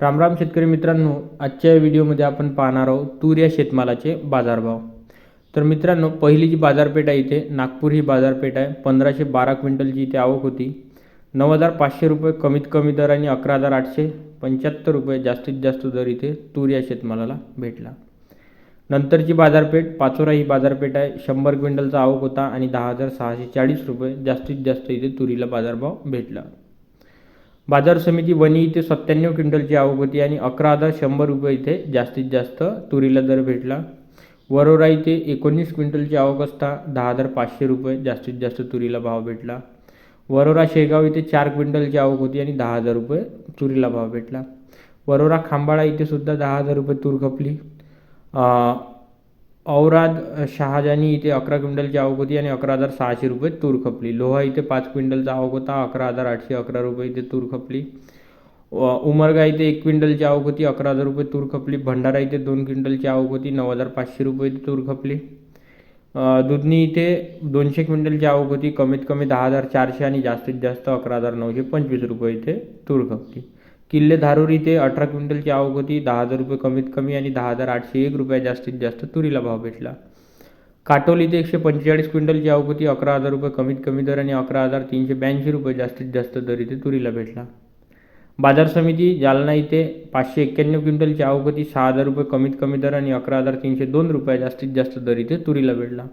रामराम शेतकरी मित्रांनो आजच्या व्हिडिओमध्ये आपण पाहणार आहोत तूर या शेतमालाचे बाजारभाव. तर मित्रांनो पहिली जी बाजारपेठ आहे इथे नागपूर ही बाजारपेठ आहे. पंधराशे बारा क्विंटलची इथे आवक होती. नऊ हजार पाचशे रुपये कमीत कमी दर आणि अकरा हजार आठशे पंच्याहत्तर रुपये जास्तीत जास्त दर इथे तूर या शेतमालाला भेटला. नंतरची बाजारपेठ पाचोरा ही बाजारपेठ आहे. शंभर क्विंटलचा आवक होता आणि दहा हजार सहाशे चाळीस रुपये जास्तीत जास्त इथे तुरीला बाजारभाव भेटला. बाजार समिती वणी इथे सत्त्याण्णव क्विंटलची आवक होती आणि अकरा हजार शंभर रुपये इथे जास्तीत जास्त तुरीला दर भेटला. वरोरा इथे एकोणीस क्विंटलची आवक असता दहा हजार पाचशे रुपये जास्तीत जास्त तुरीला भाव भेटला. वरोरा शेगाव इथे चार क्विंटलची आवक होती आणि दहा हजार रुपये तुरीला भाव भेटला. वरोरा खांबाळा इथे सुद्धा दहा हजार रुपये तूर खपली. औराद शहाजानी इथे अकरा क्विंटलची आवक होती आणि अकरा हजार सहाशे रुपये तूर खपली. लोहा इथे पाच क्विंटलचा आवक होता अकरा हजार आठशे अकरा रुपये इथे तूर खपली. उमरगा इथे एक क्विंटलची आवक होती अकरा हजार रुपये तूर खपली. भंडारा इथे दोन क्विंटलची आवक होती नऊ हजार पाचशे रुपये इथे तूर खपली. दुधनी इथे दोनशे क्विंटलची आवक होती कमीत कमी दहा हजार चारशे आणि जास्तीत जास्त अकरा हजार नऊशे पंचवीस रुपये इथे तूर खपली. किल्ले धारूर इथे अठरा क्विंटलची आवक होती. दहा हजार रुपये कमीत कमी आणि दहा हजार आठशे एक रुपये जास्तीत जास्त तुरीला भाव भेटला. काटोल इथे एकशे पंचेचाळीस क्विंटलची आवक होती. अकरा हजार रुपये कमीत कमी दर आणि अकरा हजार तीनशे ब्याऐंशी रुपये जास्तीत जास्त दर इथे तुरीला भेटला. बाजार समिती जालना इथे पाचशे एक्क्याण्णव क्विंटलची आवक होती. सहा हजार रुपये कमीत कमी दर आणि अकरा हजार तीनशे दोन रुपये जास्तीत जास्त दर इथे तुरीला भेटला.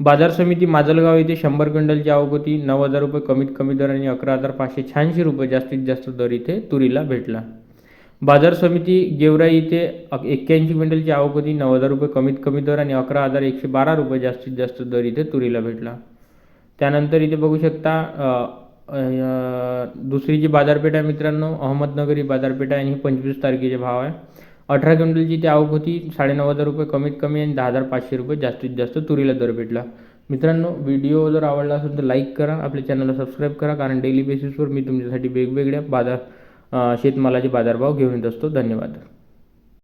बाजार समिती माजलगाव इथे शंभर क्विंटलची आवक होती. नऊ हजार रुपये कमीत कमी दर आणि अकरा हजार पाचशे शहाऐंशी रुपये जास्तीत जास्त दर इथे तुरीला भेटला. बाजार समिती गेवराई इथे एक्क्याऐंशी क्विंटलची आवक होती. नऊ हजार रुपये कमीत कमी दर आणि अकरा हजार एकशे बारा रुपये जास्तीत जास्त दर इथे तुरीला भेटला. त्यानंतर इथे बघू शकता दुसरी जी बाजारपेठ आहे मित्रांनो अहमदनगर ही बाजारपेठ आहे आणि ही पंचवीस तारखेचे भाव आहे. अठरा क्विंटलची ती आवक होती साडेनऊ हजार रुपये कमीत कमी आणि दहा हजार पाचशे रुपये जास्तीत जास्त तुरीला दर भेटला. मित्रांनो व्हिडिओ जर आवडला असेल तर लाईक करा आपल्या चॅनलला सबस्क्राईब करा कारण डेली बेसिसवर मी तुमच्यासाठी वेगवेगळ्या बाजार शेतमालाचे बाजारभाव घेऊन येत असतो. धन्यवाद.